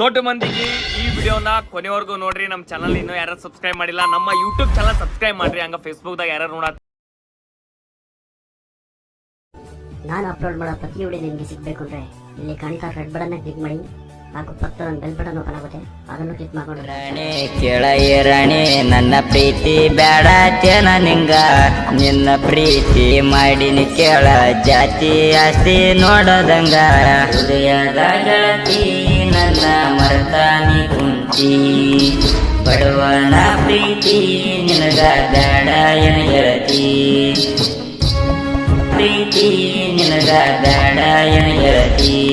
ದೊಡ್ಡ ಮಂದಿಗೆ. ಈ ವಿಡಿಯೋನ ಕೊನೆವರೆಗೂ ನೋಡ್ರಿ. ನಮ್ಮ ಚಾನಲ್ ಇನ್ನು ಯಾರು ಸಬ್ಸ್ಕ್ರೈಬ್ ಮಾಡಿಲ್ಲ ನಮ್ಮ ಯೂಟ್ಯೂಬ್ ಚಾನಲ್ ಸಬ್ಸ್ಕ್ರೈಬ್ ಮಾಡ್ರಿ. ಹಂಗ ಫೇಸ್ಬುಕ್ದಾಗ ಯಾರು ನೋಡ ನಾನು ಅಪ್ಲೋಡ್ ಮಾಡೋ ಪ್ರತಿ ವಿಡಿಯೋ ನಿಮಗೆ ಸಿಗಬೇಕು ಅಂದ್ರೆ ಇಲ್ಲಿ ಕಾಣಿತಾ ರೆಡ್ ಬಟನ್ನ ಕ್ಲಿಕ್ ಮಾಡಿ. ಹಾಗೂ ಪಕ್ಕದ ಒಂದು ಬೆಲ್ ಬಟನ್ ಓಪನ್ ಆಗುತ್ತೆ. ಅದನ್ನು ಕ್ಲಿಕ್ ಮಾಡ್ಕೊಂಡು ರಾಣಿ ಕೇಳ ರಾಣಿ ನನ್ನ ಪ್ರೀತಿ ಬೇಡ ಜನ ನಿಂಗ. ನಿನ್ನ ಪ್ರೀತಿ ಮಾಡಿನಿ ಕೇಳ ಜಾತಿ ಆಸ್ತಿ ನೋಡೋದಂಗ. ಹೃದಯದ ಗೆಳತಿ. ನನ್ನ ಮರತಾನಿ ಕುಂತಿ. ಬಡವನ ಪ್ರೀತಿ ನಿನಗ ಬೇಡ ಏನ ಗೆಳತಿ. ಪ್ರೀತಿ ನಿನಗ ಬೇಡ ಏನ ಗೆಳತಿ.